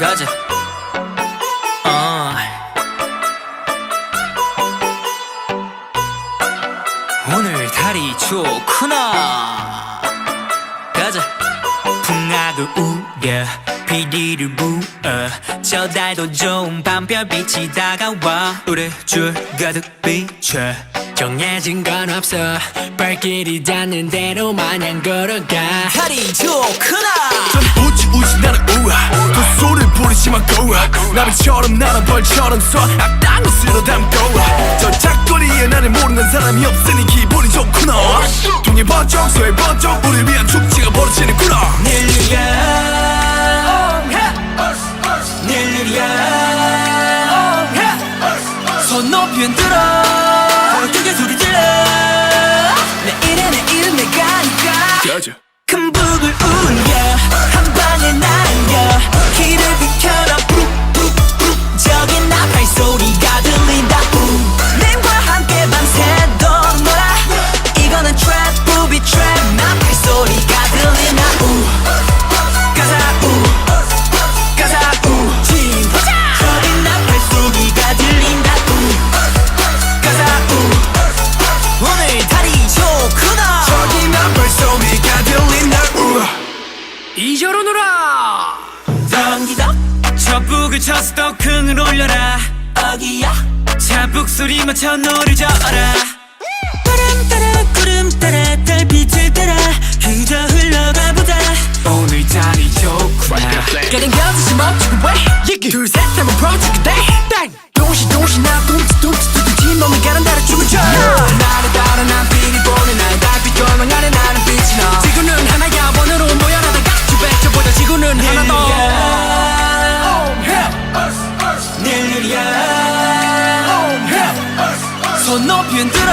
가자. 어. 오늘 달이 좋구나. 가자. 풍악을 우려 비리를 부어 저 달도 좋은 밤별빛이 다가와 우리 줄 가득 비춰 정해진 건 없어 발길이 닿는 대로 마냥 걸어가 달이 좋구나. 우지 우지 나는 우아 부리지만 고아 나비처럼 나는 벌처럼 쏴 악당을 쓸어 담고 저 작거리에 나를 모르는 사람이 없으니 기분이 좋구나. 동해 번쩍 서해 번쩍 우리 위한 축제가 벌어지는구나. 닐리야. 닐리야. 손 높이 흔들어. 크게 소리 질러. 내일은 내일은 내가 니까. 큰 북을 울려. 한 방에 날려 길을 비 저 북을 쳐서 더 큰을 올려라. 어기야? 자북 소리 맞춰 노를 저어라. 구름 따라 구름 따라 달빛을 따라 그저 흘러가 보자. 오늘 달이 좋구나. 깨는 겨드시 멈추고 왜? 둘셋 하면 퍼지게 돼땅 동시 동시 나 둠치 둠치 두두지 몸이 가는 달에 춤을 춰 손 높이 흔들어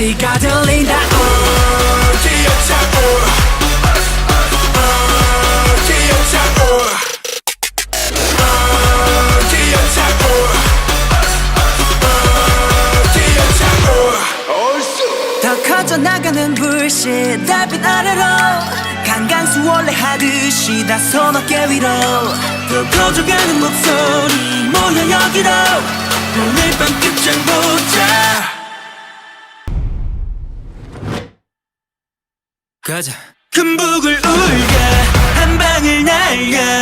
소리가 들린다. 우아 기억자 우아 더 커져 나가는 불씨 달빛 아래로. 강강수 원래 하듯이 다소 어깨 위로. 더 커져가는 목소리 모여 여기로. 오늘 밤 끝장 보자 가자. 금북을 울게. 한 방을 날려.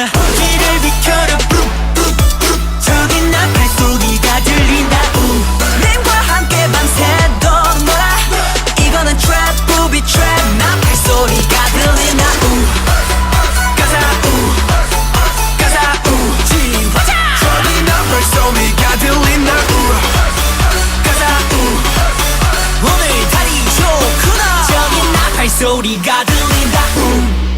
소리가 들린다. 음.